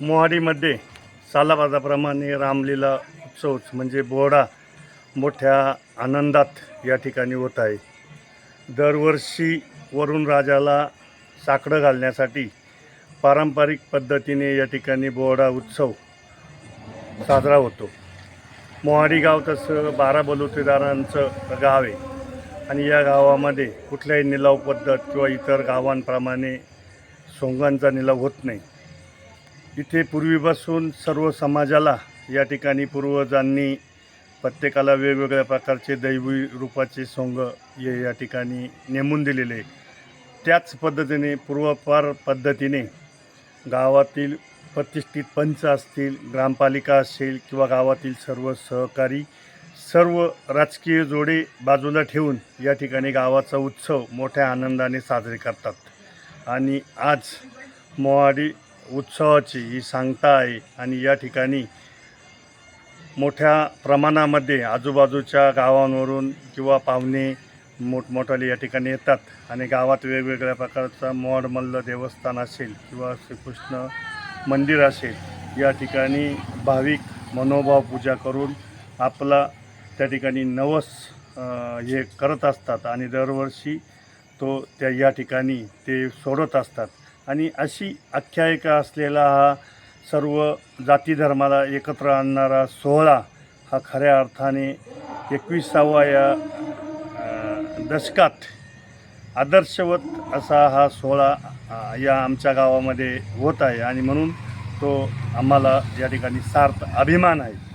मोहाडीमध्ये सालाबाजाप्रमाणे रामलीला उत्सव म्हणजे बोहडा मोठ्या आनंदात या ठिकाणी होत आहे. दरवर्षी वरुण राजाला साकडं घालण्यासाठी पारंपरिक पद्धतीने या ठिकाणी बोहडा उत्सव साजरा होतो. मोहाडी गाव तसं बारा बलुतेदारांचं गाव आहे आणि या गावामध्ये कुठल्याही निलाव पद्धत किंवा इतर गावांप्रमाणे सोंगांचा निलाव होत नाही. इथे पूर्वीपासून सर्व समाजाला या ठिकाणी पूर्वजांनी प्रत्येकाला वेगवेगळ्या प्रकारचे दैवी रूपाचे सोंग हे या ठिकाणी नेमून दिलेले आहे. त्याच पद्धतीने पूर्वपार पद्धतीने गावातील प्रतिष्ठित पंच असतील ग्रामपालिका असेल किंवा गावातील सर्व सहकारी सर्व राजकीय जोडे बाजूला ठेवून या ठिकाणी गावाचा उत्सव मोठ्या आनंदाने साजरे करतात आणि आज मोहाडी उत्सवाची ही सांगता आहे. आणि या ठिकाणी मोठ्या प्रमाणामध्ये आजूबाजूच्या गावांवरून किंवा पाहुणे मोठमोठाले या ठिकाणी येतात. आणि गावात वेगवेगळ्या प्रकारचा मोड मल्ल देवस्थान असेल किंवा श्रीकृष्ण मंदिर असेल या ठिकाणी भाविक मनोभाव पूजा करून आपला त्या ठिकाणी नवस हे करत असतात. आणि दरवर्षी तो त्या या ठिकाणी ते सोडत असतात. आणि अशी आख्यायिका असलेला हा सर्व जाती धर्माला एकत्र आणणारा सोहळा हा खऱ्या अर्थाने एकविसावा या दशकात आदर्शवत असा हा सोहळा या आमच्या गावामध्ये होत आहे. आणि म्हणून तो आम्हाला या ठिकाणी सार्थ अभिमान आहे.